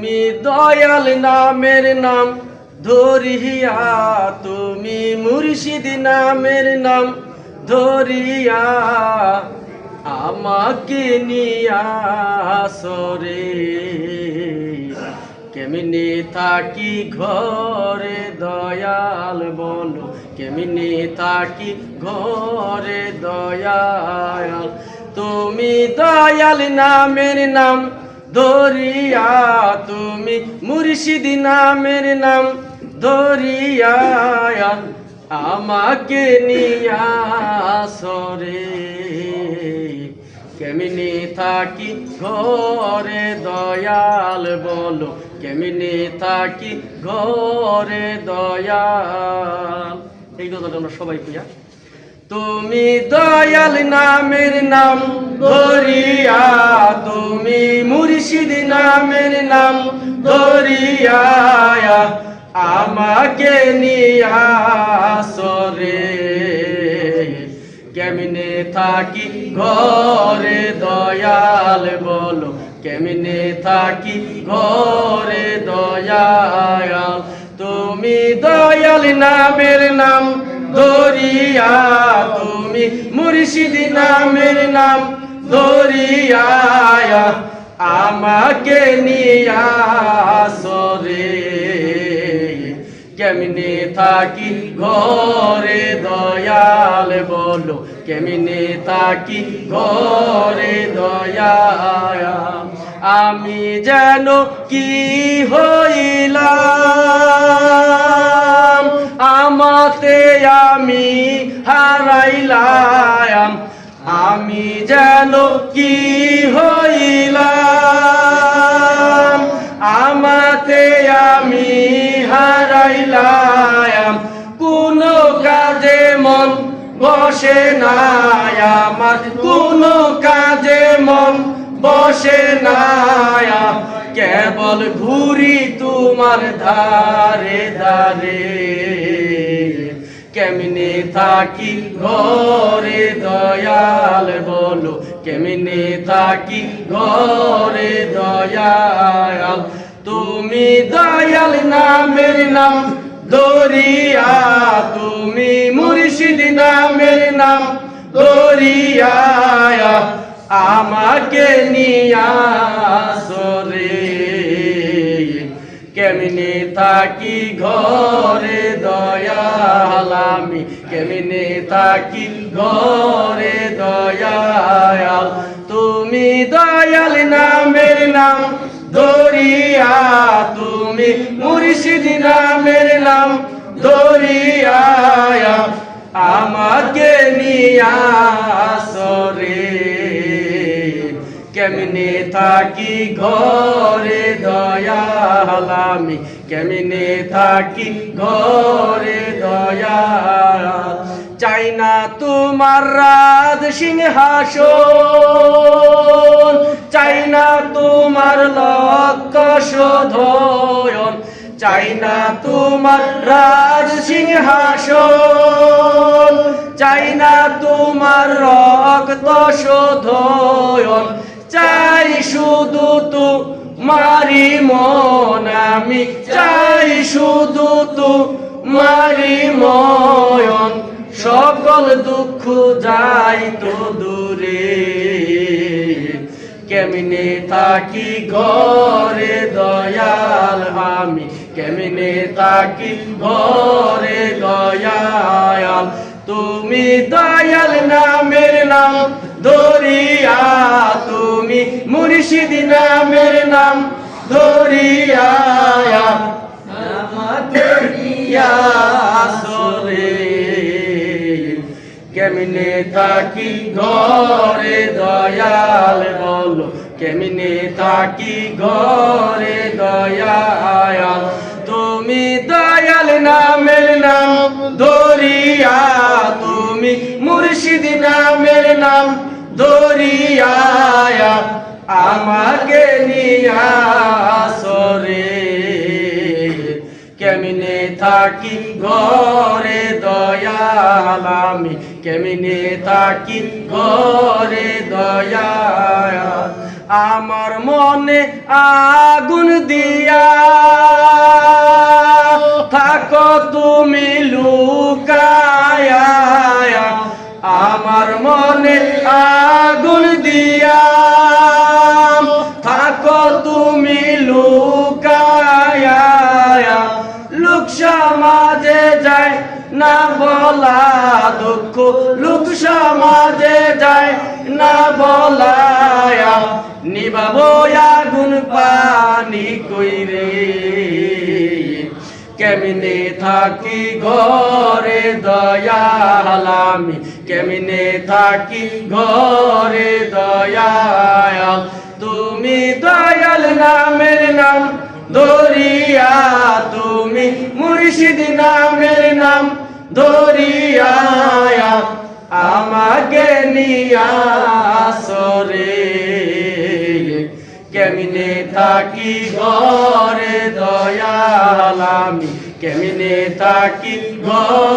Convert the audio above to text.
তুমি দয়াল নামের নাম, ধরিয়া তুমি মুর্শিদ নামের নাম, ধরিয়া আমাকে নিয়া সরে কেমনি থাকি ঘরে দয়াল বলো, কেমনি থাকি ঘরে দয়াল? তুমি দয়াল নামের নাম ধরিয়া তুমি মুর্শিদ নামের নাম। ধরিয়া আমাকে নিয়া সরে কেমনি থাকি ঘরে দয়াল বলো, কেমনি থাকি ঘরে দয়াল। এই কথাটা আমরা সবাই পূজা তুমি দয়াল নামের নাম মুর্শিদ নামের নাম ধরিয়া আমাকে নিয়া সরে কেমনে থাকি ঘরে দয়াল বলো, কেমনে থাকি ঘরে দয়াল? তুমি দয়াল নামের নাম ধরিয়া, তুমি মুর্শিদ নামের নাম ধরিয়া। আমাকে নিয়া সরে কেমনে থাকি ঘরে দয়াল বলো। কেমনে থাকি ঘরে দয়াল। আমি যেন কি হইলাম? আমাতে আমি হারাইলাম। আমি যেন হারাইলাম কোন কাজে মন বসে আমার কোন কাজে মন বসে নাই কেবল ঘুরি তোমার ধারে ধারে। কেমনে থাকি ঘরে দয়াল বলো, কেমনে থাকি ঘরে দয়াল তুমি দয়াল নামের নাম, দরিয়া। তুমি মুর্শিদ নামের নাম দরিয়া আমাকে নিয়া সরে কেমনে থাকি ঘরে দয়াল আমি? কেমনে থাকি ঘরে দয়াল? তুমি দয়াল নামের নাম দরিয়া, তুমি মুর্শিদ নামের নাম। দরিয়া আমাকে নিয়া সরে কেমনে থাকি ঘরে দয়াল আমি? কেমনে থাকি ঘরে দয়াল? চাই না তোমার রাজ সিংহাসন। চাই না তোমার লক্ষ শোধয়ন চাই না তোমার রাজ সিংহাসন, চাই না তোমার রক্ত শোধয়ন চাই শুধু তু মারি মন, আমি চাই শুধু তু মারি ময়ন সকল দুঃখ যাই তো দূরে। কেমনে থাকি ঘরে দয়াল আমি? কেমনে থাকি ঘরে দয়াল? তুমি দয়াল নামের নাম দরিয়া তুমি মুর্শিদ নামের নাম দরিয়া কেমনে থাকি ঘরে দয়াল বলো? কেমনে থাকি ঘরে দয়াল? তুমি দয়াল নামের নাম দরিয়া, তুমি মুর্শিদ নামের নাম দরিয়া। আমাকে নিয়া সরে কেমনে থাকি ঘরে দয়াল আমি? কেমনে থাকি ঘরে দয়া আমার মনে আগুন দিয়া। থাকো তুমি লুকায়া। আমার মনে আগুন দিয়া। না বলা দুঃখ লোক সমাজে যায়। না বলায়া নিবাবো আগুন পানি কইরে। কেমনে থাকি ঘরে দয়াল আমি? কেমনে থাকি ঘরে দয়াল? তুমি দয়াল নামের নাম, দরিয়া তুমি মুর্শিদ নামের নাম। দরিয়া আমাকে নিয়া সরে কেমনে থাকি ঘরে দয়াল আমি কেমিনে থাকি ঘর